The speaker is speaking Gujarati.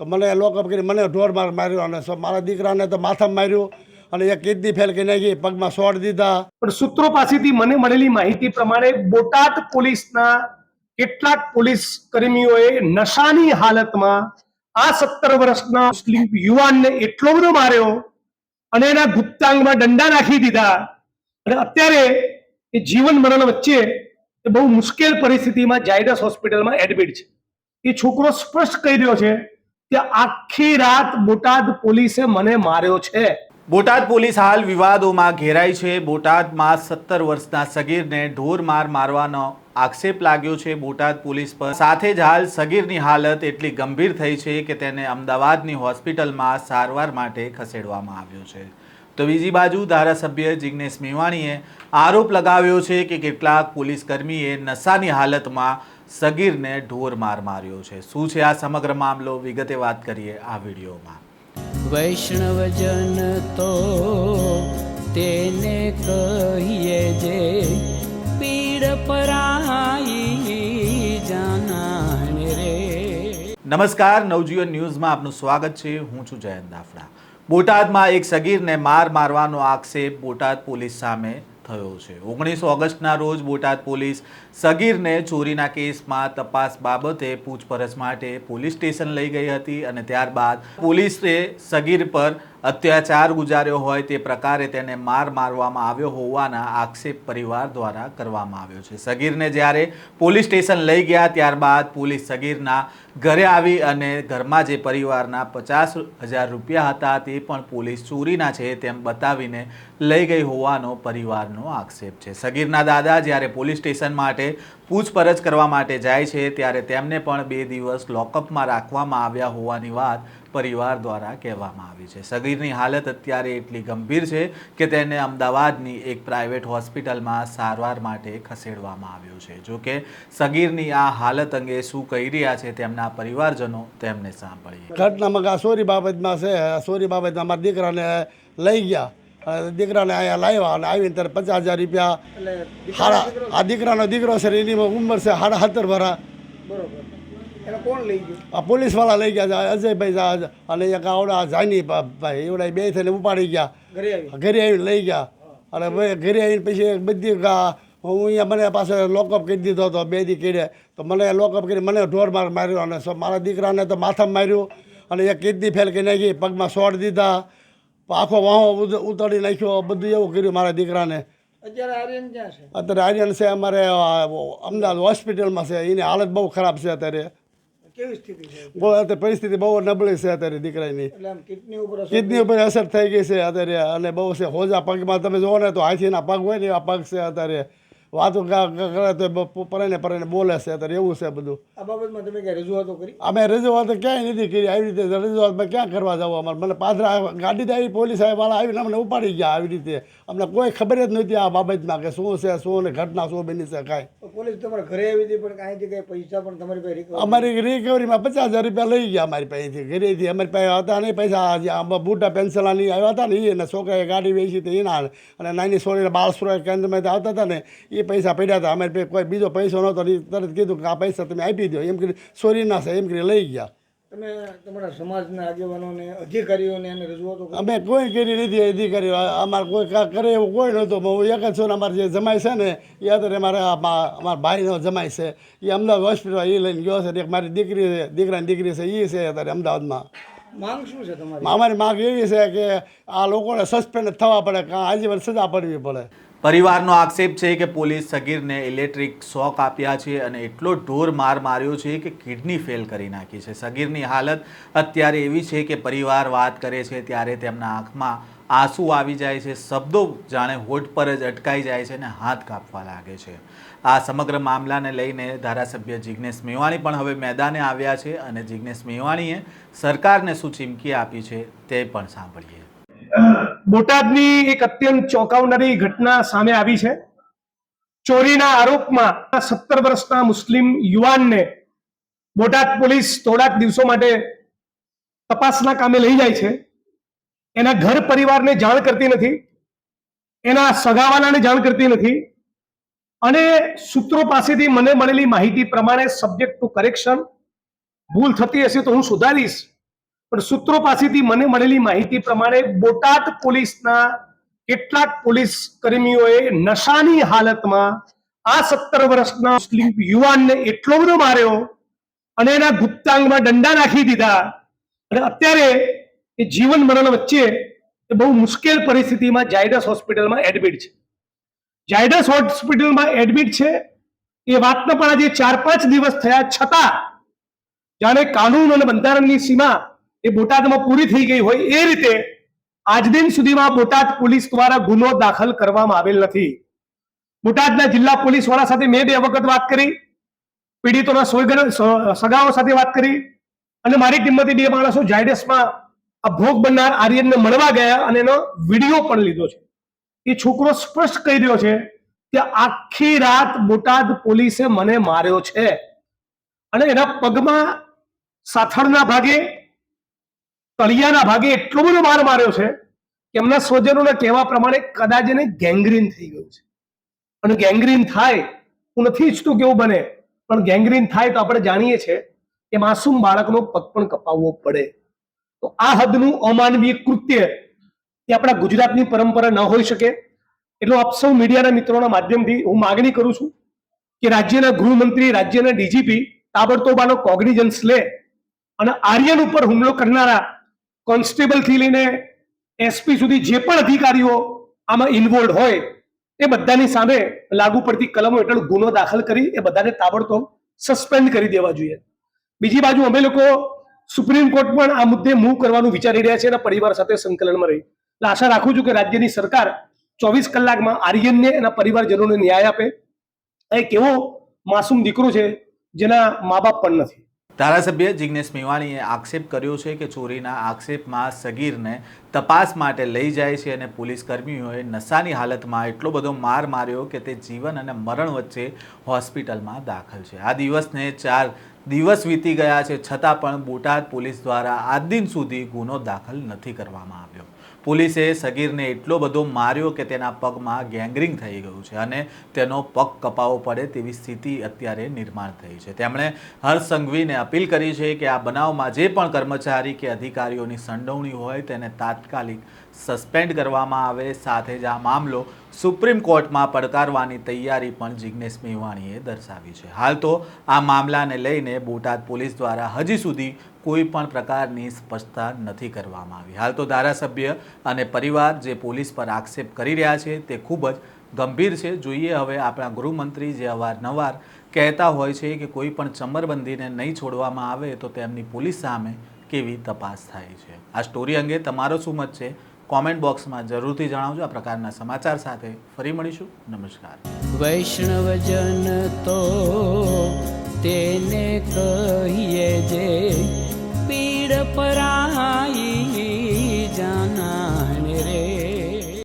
તો મને લોકઅપ કરી મને ઢોર માર માર્યો અને મારા દીકરાને તો માથામાં માર્યું અને એક કિડની ફેલ કરી નાખી, પગમાં શોટ દીધા. પણ સૂત્રો પાસેથી મને મળેલી માહિતી પ્રમાણે બોટાદ પોલીસના કેટલાક પોલીસ કર્મીઓએ નશાની હાલતમાં આ સત્તર વર્ષના મુસ્લિમ યુવાનને એટલો બધો માર્યો અને એના ગુપ્તાંગમાં દંડા નાખી દીધા. અને અત્યારે એ જીવન મરણ વચ્ચે એ બહુ મુશ્કેલ પરિસ્થિતિમાં જાયડસ હોસ્પિટલમાં એડમિટ છે. એ છોકરો સ્પષ્ટ કહી રહ્યો છે કે આખી રાત બોટાદ પોલીસે મને માર્યો છે. બોટાદ પોલીસ હાલ વિવાદોમાં ઘેરાઈ છે. બોટાદમાં સત્તર વર્ષના સગીરને ઢોર માર મારવાનો આક્ષેપ લાગ્યો છે. બોટાદ પોલીસ પર સાથે જ હાલ સગીરની હાલત એટલી ગંભીર થઈ છે કે તેને અમદાવાદની હોસ્પિટલમાં સારવાર માટે ખસેડવામાં આવ્યો છે. તો બીજી બાજુ ધારાસભ્ય જિગ્નેશ મેવાણીએ આરોપ લગાવ્યો છે કે કેટલાક પોલીસ કર્મીએ નશાની હાલતમાં સગીરને ઢોર માર માર્યો છે. શું છે આ સમગ્ર મામલો? વિગતે વાત કરીએ આ વિડીયોમાં. વૈષ્ણવજન તો તેને કહીએ જે પીડ પરાઈ જાનાને રે. નમસ્કાર નવજીવન ન્યૂઝમાં આપનું સ્વાગત છે. હું છું જયંત દાફડા. બોટાદમાં એક સગીરને માર મારવાનો આક્ષેપ બોટાદ પોલીસ સામે થયો છે. ઓગણીસ ઓગસ્ટના રોજ બોટાદ પોલીસ સગીરને ચોરીના કેસમાં તપાસ બાબતે પૂછપરછ માટે પોલીસ સ્ટેશન લઈ ગઈ હતી અને ત્યારબાદ પોલીસે સગીર પર અત્યાચાર ગુજાર્યો હોય તે પ્રકારે તેને માર મારવામાં આવ્યો હોવાના આક્ષેપ પરિવાર દ્વારા કરવામાં આવ્યો છે. સગીરને જ્યારે પોલીસ સ્ટેશન લઈ ગયા ત્યારબાદ પોલીસ સગીરના ઘરે આવી અને ઘરમાં જે પરિવારના પચાસ હજાર રૂપિયા હતા તે પણ પોલીસ ચોરીના છે તેમ બતાવીને લઈ ગઈ હોવાનો પરિવારનો આક્ષેપ છે. સગીરના દાદા જ્યારે પોલીસ સ્ટેશન માટે પૂછપરછ કરવા માટે જાય છે, ત્યારે તેમને પણ બે દિવસ લોકઅપમાં રાખવામાં આવ્યા હોવાની વાત પરિવાર દ્વારા કહેવામાં આવી છે. સગીરની હાલત અત્યારે એટલી ગંભીર છે કે તેને અમદાવાદની એક પ્રાઇવેટ હોસ્પિટલમાં સારવાર માટે ખસેડવામાં આવ્યો છે. જો કે સગીરની આ હાલત અંગે શું કહી રહ્યા છે તેમના પરિવારજનો, તેમને સાંભળીએ. ઘટનામાં આ સોરી બાબતમાં છે સોરી બાબતમાં મારા દીકરાને લઈ ગયા. દીકરાને અહીંયા લાવ્યા અને આવીને ત્યારે પચાસ હજાર રૂપિયા. હારા આ દીકરાનો દીકરો છે એની ઉંમર છે સાડા સત્તર ભરા આ પોલીસવાળા લઈ ગયા અજયભાઈ અને એક આવડા જાની ભાઈ એવડા બે થઈને ઉપાડી ગયા. ઘરે આવીને લઈ ગયા. અને ઘરે આવીને પછી બધી હું અહીંયા મને પાસે લોકઅપ કરી દીધો હતો બે દી કીડે. તો મને લોકઅપ કરી મને ઢોર માર માર્યો અને મારા દીકરાને તો માથામાં માર્યું. અને એક કિડની ફેલ કરી નાખી પગમાં શોટ દીધા. આખો વાહો ઉતારી નાખ્યો બધું એવું કર્યું મારા દીકરાને. અત્યારે આર્યન છે? અત્યારે આર્યન છે અમારે અમદાવાદ હોસ્પિટલમાં છે. એની હાલત બહુ ખરાબ છે અત્યારે. પરિસ્થિતિ બહુ નબળી છે અત્યારે દીકરાની. એટલે ઉપર અસર કિડની ઉપર અસર થઈ ગઈ છે અત્યારે. અને બહુ છે હોજા પગમાં તમે જુઓ ને તો હાથીના પગ હોય ને એવા પગ છે અત્યારે. વાતો કરે તો પરાઈને પરાઈને બોલે છે અત્યારે એવું છે બધું. આ બાબતમાં તમે ક્યાં રજૂઆતો કરી? અમે રજૂઆત ક્યાંય નથી કરી. આવી રીતે રજૂઆતમાં ક્યાં કરવા જવું અમારે? મને પાદરા ગાડી આવી પોલીસવાળા આવીને અમને ઉપાડી ગયા આવી રીતે. અમને કોઈ ખબર જ નહોતી આ બાબતમાં કે શું છે શું ને ઘટના શું બની છે કાંઈ. પોલીસ તમારા ઘરે આવી હતી પણ કાંઈથી કાંઈ પૈસા પણ તમારી પાસે અમારી રિકવરીમાં પચાસ હજાર રૂપિયા લઈ ગયા અમારી પાસેથી. ઘરેથી અમારી પાસે હતા નહીં પૈસા. બુટા પેન્સિલાની આવ્યા હતા ને એ છોકરાએ ગાડી વેચી હતી એના. અને નાની છોડીને બાળ સુરક્ષા કેન્દ્રમાં આવતા હતા ને એ પૈસા પડ્યા હતા અમારી પાસે કોઈ બીજો પૈસો નહોતો ને તરત કીધું કે આ પૈસા તમે આપી દો એમ કરી ચોરીના થાય એમ કરી લઈ ગયા. તમે તમારા સમાજના આગેવાનોને અધિકારીઓને એને રજૂઆતો અમે કોઈ કરી નથી અધિકારી અમારે કોઈ કરે એવું કોઈ નહોતો. હું એક જ છું ને અમારે જે જમાય છે ને એ અત્યારે મારા અમારા ભાઈનો જમાય છે. એ અમદાવાદ હોસ્પિટલ એ લઈને ગયો છે એક મારી દીકરી છે દીકરાની દીકરી છે એ છે અત્યારે અમદાવાદમાં. માંગ શું છે તમારી? અમારી માંગ એવી છે કે આ લોકોને સસ્પેન્ડ થવા પડે કાં આજીવન સજા પડવી પડે. પરિવારનો આક્ષેપ છે કે પોલીસ સગીરને ઇલેક્ટ્રિક શોક આપ્યા છે અને એટલો ઢોર માર માર્યો છે કે કિડની ફેલ કરી નાખી છે. સગીરની હાલત અત્યારે એવી છે કે પરિવાર વાત કરે છે ત્યારે તેમના આંખમાં આંસુ આવી જાય છે, શબ્દો જાણે હોઠ પર જ અટકાઈ જાય છે અને હાથ કાપવા લાગે છે. આ સમગ્ર મામલાને લઈને ધારાસભ્ય જિગ્નેશ મેવાણી પણ હવે મેદાને આવ્યા છે અને જિગ્નેશ મેવાણીએ સરકારને શું ચીમકી આપી છે તે પણ સાંભળીએ. બોટાદની એક અત્યંત ચોંકાવનારી ઘટના સામે આવી છે. ચોરીના આરોપમાં સત્તર વર્ષના મુસ્લિમ યુવાનને બોટાદ પોલીસ થોડાક દિવસો માટે તપાસના કામે લઈ જાય છે. એના ઘર પરિવારને જાણ કરતી નથી. એના સગાવાલાને જાણ કરતી નથી. અને સૂત્રો પાસેથી મને મળેલી માહિતી પ્રમાણે સબ્જેક્ટ ટુ કરેક્શન ભૂલ થતી હશે તો હું સુધારીશ. પણ સૂત્રો પાસેથી મને મળેલી માહિતી પ્રમાણે બોટાદ પોલીસના કેટલાક પોલીસ કર્મીઓએ નશાની હાલતમાં આ સત્તર વર્ષના મુસ્લિમ યુવાનને એટલો બધો માર્યો અને એના ગુપ્તાંગમાં દંડા નાખી દીધા. અને અત્યારે એ જીવન મરણ વચ્ચે એ બહુ મુશ્કેલ પરિસ્થિતિમાં જાયડસ હોસ્પિટલમાં એડમિટ છે. જાયડસ હોસ્પિટલમાં એડમિટ છે. એ વાતને પણ આજે ચાર પાંચ દિવસ થયા છતાં જાણે કાનૂન અને બંધારણની સીમા એ બોટાદમાં પૂરી થઈ ગઈ હોય એ રીતે આજ દિન સુધીમાં બોટાદ પોલીસ દ્વારા ગુનો દાખલ કરવામાં આવેલ નથી. બોટાદના જિલ્લા પોલીસવાળા સાથે મેં બે વખત વાત કરી, પીડિતોના સોયગર- સગાઓ સાથે વાત કરી અને મારી કિંમતી બે માણસો જાયડસમાં આ ભોગ બનનાર આર્યનને મળવા ગયા અને એનો વીડિયો પણ લીધો છે. એ છોકરો સ્પષ્ટ કહી રહ્યો છે કે આખી રાત બોટાદ પોલીસે મને માર્યો છે. અને એના પગમાં સાથળના ભાગે તળિયાના ભાગે એટલો બધો માર માર્યો છે કે એમના સ્વજનોના કહેવા પ્રમાણે કદાચ એને ગેંગ્રીન થઈ ગયું છે. અને ગેંગ્રીન થાય, હું નથી ઈચ્છતું કે એવું બને, પણ ગેંગ્રીન થાય તો આપણે જાણીએ છીએ કે માસૂમ બાળકનો પગ પણ કપાવવો પડે. તો આ હદનું અમાનવીય કૃત્ય એ આપણા ગુજરાતની પરંપરા ન હોઈ શકે. એટલો આપ સૌ મીડિયાના મિત્રોના માધ્યમથી હું માગણી કરું છું કે રાજ્યના ગૃહમંત્રી, રાજ્યના ડીજીપી તાબડતોબાનો કોગ્નિજન્સ લે અને આર્યન ઉપર હુમલો કરનારા કોન્સ્ટેબલથી લઈને એસપી સુધી જે પણ અધિકારીઓ આમાં ઇન્વોલ્વ હોય, એ બધાની સામે લાગુ પડતી કલમો હેઠળ ગુનો દાખલ કરી, એ બધાને તાબડતોબ સસ્પેન્ડ કરી દેવા જોઈએ. બીજી બાજુ અમે લોકો સુપ્રીમ કોર્ટ પણ આ મુદ્દે મૂવ કરવાનું વિચારી રહ્યા છે અને પરિવાર સાથે સંકલનમાં રહી. એટલે આશા રાખું છું કે રાજ્યની સરકાર ચોવીસ કલાકમાં આર્યનને એના પરિવારજનોને ન્યાય આપે. એ એક એવો માસૂમ દીકરો છે જેના મા બાપ પણ નથી. ધારાસભ્ય જિગ્નેશ મેવાણીએ આક્ષેપ કર્યો છે કે ચોરીના આક્ષેપમાં સગીરને તપાસ માટે લઈ જાય છે અને પોલીસ કર્મીઓએ નશાની હાલતમાં એટલો બધો માર માર્યો કે તે જીવન અને મરણ વચ્ચે હોસ્પિટલમાં દાખલ છે. આ દિવસને ચાર દિવસ વીતી ગયા છે, છતાં પણ બોટાદ પોલીસ દ્વારા આજ દિન સુધી ગુનો દાખલ નથી કરવામાં આવ્યો. પોલીસે સગીરને એટલો બધો માર્યો કે તેના પગમાં ગેંગરિંગ થઈ ગયું છે અને તેનો પગ કપાવો પડે તેવી સ્થિતિ અત્યારે નિર્માણ થઈ છે. તેમણે હર્ષ સંઘવીને અપીલ કરી છે કે આ બનાવમાં જે પણ કર્મચારી કે અધિકારીઓની સંડોવણી હોય તેને તાત્કાલિક સસ્પેન્ડ કરવામાં આવે. સાથે જ આ મામલો સુપ્રીમ કોર્ટમાં પડકારવાની તૈયારી પણ જિગ્નેશ મેવાણીએ દર્શાવી છે. હાલ તો આ મામલાને લઈને બોટાદ પોલીસ દ્વારા હજી સુધી કોઈ પણ પ્રકારની સ્પષ્ટતા નથી કરવામાં આવી. હાલ તો ધારાસભ્ય અને પરિવાર જે પોલીસ પર આક્ષેપ કરી રહ્યા છે તે ખૂબ જ ગંભીર છે. જોઈએ હવે આપણા ગૃહમંત્રી જે અવારનવાર કહેતા હોય છે કે કોઈ પણ ચમરબંધીને નહીં છોડવામાં આવે તો તેમની પોલીસ સામે કેવી તપાસ થાય છે. આ સ્ટોરી અંગે તમારો શું મત છે? કોમેન્ટ બોક્સમાં જરૂરથી જણાવજો. આ પ્રકારના સમાચાર સાથે ફરી મળીશું. નમસ્કાર. વૈષ્ણવજન તો તેને કહીએ જે પીડ પરાઈ